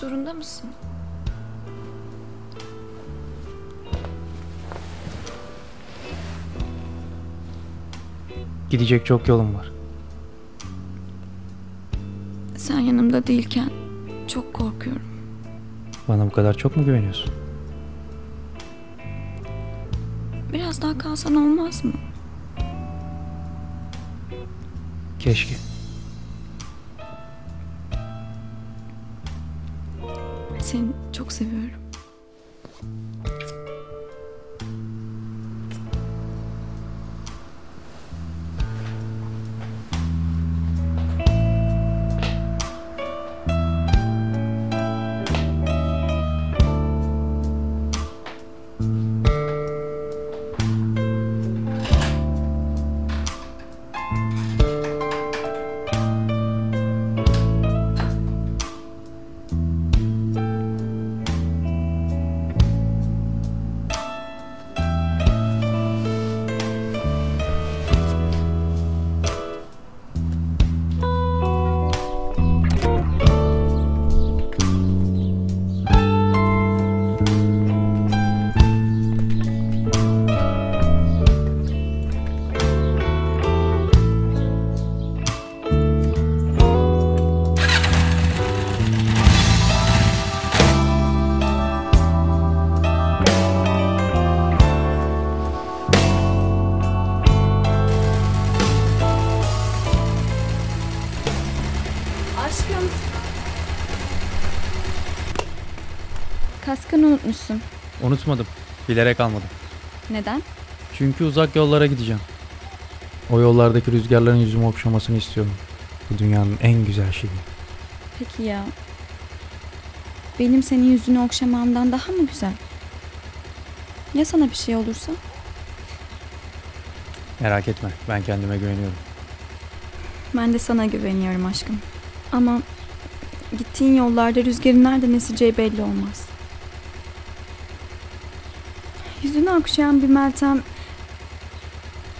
zorunda mısın? Gidecek çok yolum var. Sen yanımda değilken çok korkuyorum. Bana bu kadar çok mu güveniyorsun? Biraz daha kalsan olmaz mı? Keşke. Seni çok seviyorum. Aşkım. Kaskını unutmuşsun. Unutmadım. Bilerek almadım. Neden? Çünkü uzak yollara gideceğim. O yollardaki rüzgarların yüzümü okşamasını istiyorum. Bu dünyanın en güzel şeyi. Peki ya. Benim senin yüzünü okşamamdan daha mı güzel? Ya sana bir şey olursa? Merak etme. Ben kendime güveniyorum. Ben de sana güveniyorum aşkım. Ama gittiğin yollarda rüzgarın nereden eseceği belli olmaz. Yüzünü okşayan bir Meltem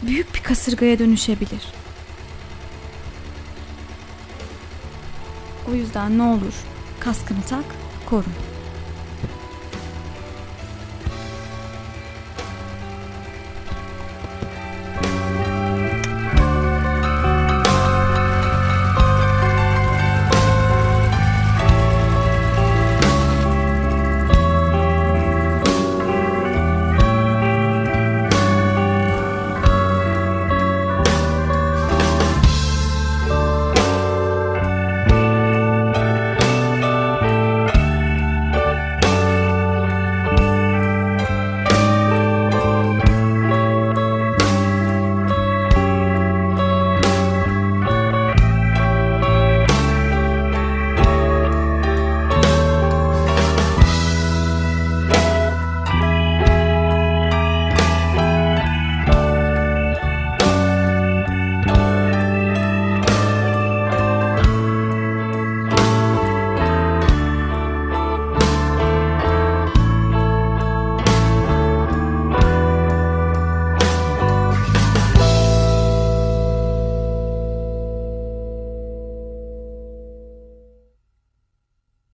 büyük bir kasırgaya dönüşebilir. O yüzden ne olur kaskını tak, koru.